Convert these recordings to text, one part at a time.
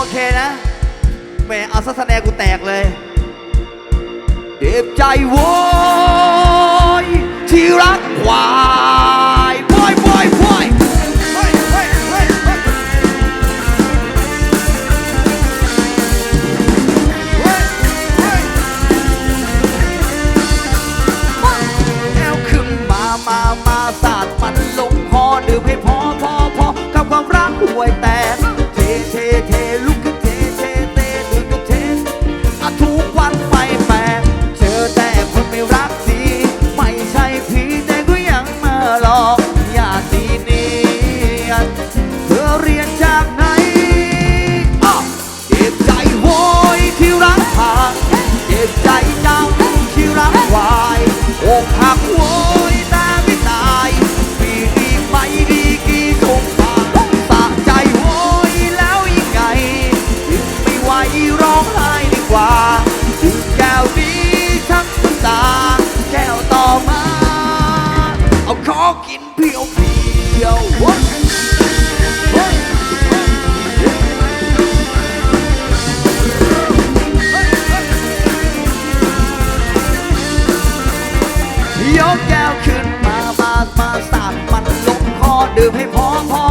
โอเคนะแหมเอาซะแสดงกูแตกเลย เด็บใจโวยที่รักควายพ่อยพ่อ้ยพ่อยมาสาดมันลงคอดื่มให้พอพอพอกับความรักห่วยแตก ร้องไห้ดีกว่าดื่มแก้วนี้ทั้งน้ำตา แก้วต่อมา เอาขอกินเพียวเพียวยกแก้วขึ้นมา มา มาสาดมันลงคอดื่มให้พอพอ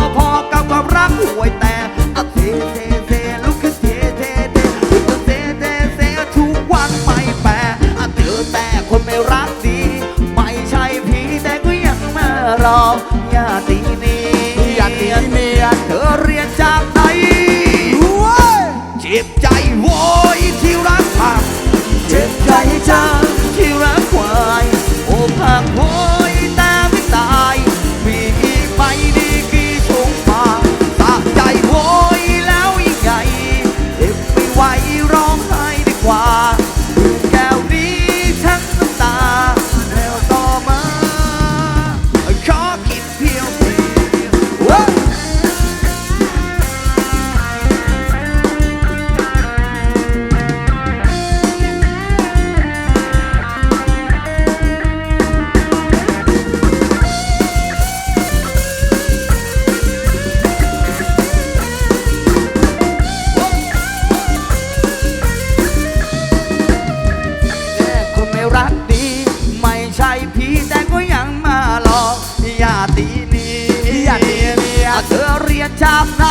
ักดี ไม่ใช่ผีแต่ก็ยังมาหลอกอย่าตีนี้อย่าตีนี้เธอเรียนชากไหน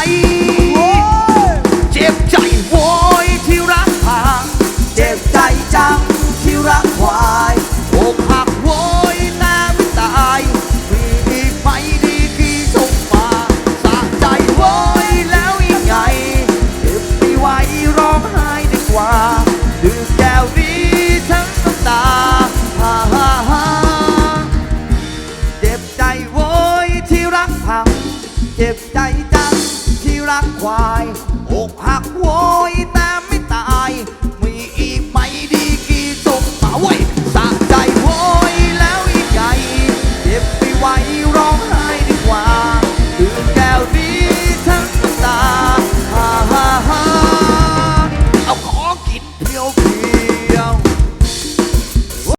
เจ็บใจจังที่รักควาย